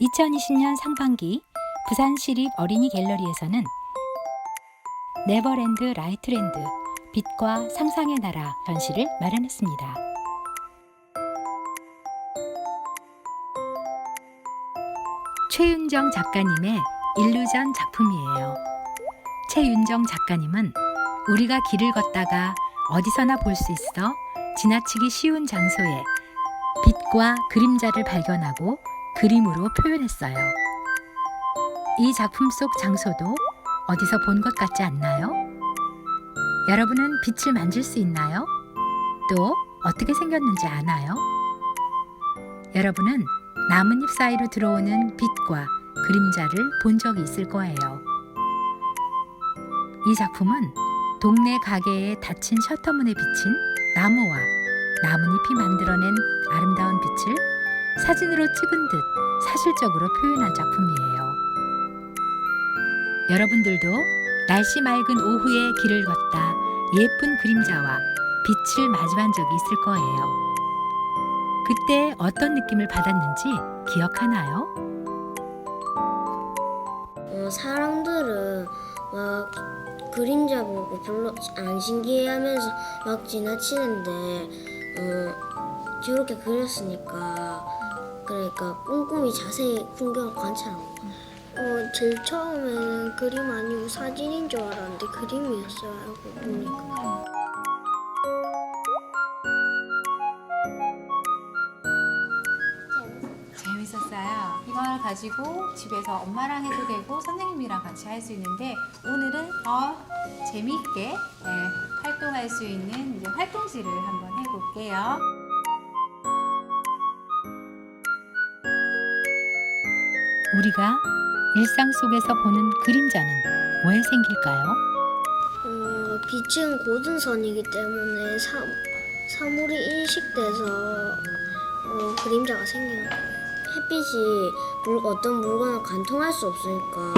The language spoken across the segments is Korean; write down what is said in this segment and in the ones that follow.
2020년 상반기 부산시립 어린이 갤러리에서는 네버랜드 라이트랜드 빛과 상상의 나라 전시를 마련했습니다. 최윤정 작가님의 일루전 작품이에요. 최윤정 작가님은 우리가 길을 걷다가 어디서나 볼 수 있어 지나치기 쉬운 장소에 빛과 그림자를 발견하고 그림으로 표현했어요. 이 작품 속 장소도 어디서 본 것 같지 않나요? 여러분은 빛을 만질 수 있나요? 또 어떻게 생겼는지 아나요? 여러분은 나뭇잎 사이로 들어오는 빛과 그림자를 본 적이 있을 거예요. 이 작품은 동네 가게에 닫힌 셔터문에 비친 나무와 나뭇잎이 만들어낸 아름다운 빛을 사진으로 찍은 듯 사실적으로 표현한 작품이에요. 여러분들도 날씨 맑은 오후에 길을 걷다 예쁜 그림자와 빛을 마주한 적이 있을 거예요. 그때 어떤 느낌을 받았는지 기억하나요? 어, 사람들은 막 그림자 보고 별로 안 신기해하면서 막 지나치는데 어, 저렇게 그렸으니까 그러니까 꼼꼼히 자세히 풍경을 관찰한 거. 어, 제일 처음에는 그림 아니고 사진인 줄 알았는데 그림이었어요. 알고 보니까. 재밌었어요. 이걸 가지고 집에서 엄마랑 해도 되고 선생님이랑 같이 할 수 있는데 오늘은 더 재미있게 네, 활동할 수 있는 이제 활동지를 한번 해볼게요. 우리가 일상 속에서 보는 그림자는 왜 생길까요? 어, 빛은 고등선이기 때문에 사, 사물이 인식돼서 어, 그림자가 생기는 거예요. 햇빛이 물, 어떤 물건을 관통할 수 없으니까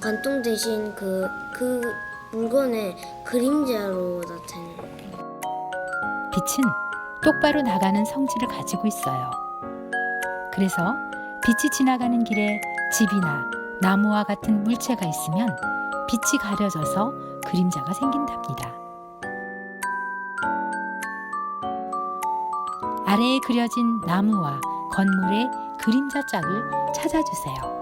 관통 대신 그, 그 물건의 그림자로 나타내는 거예요. 빛은 똑바로 나가는 성질을 가지고 있어요. 그래서 빛이 지나가는 길에 집이나 나무와 같은 물체가 있으면 빛이 가려져서 그림자가 생긴답니다. 아래에 그려진 나무와 건물의 그림자 짝을 찾아주세요.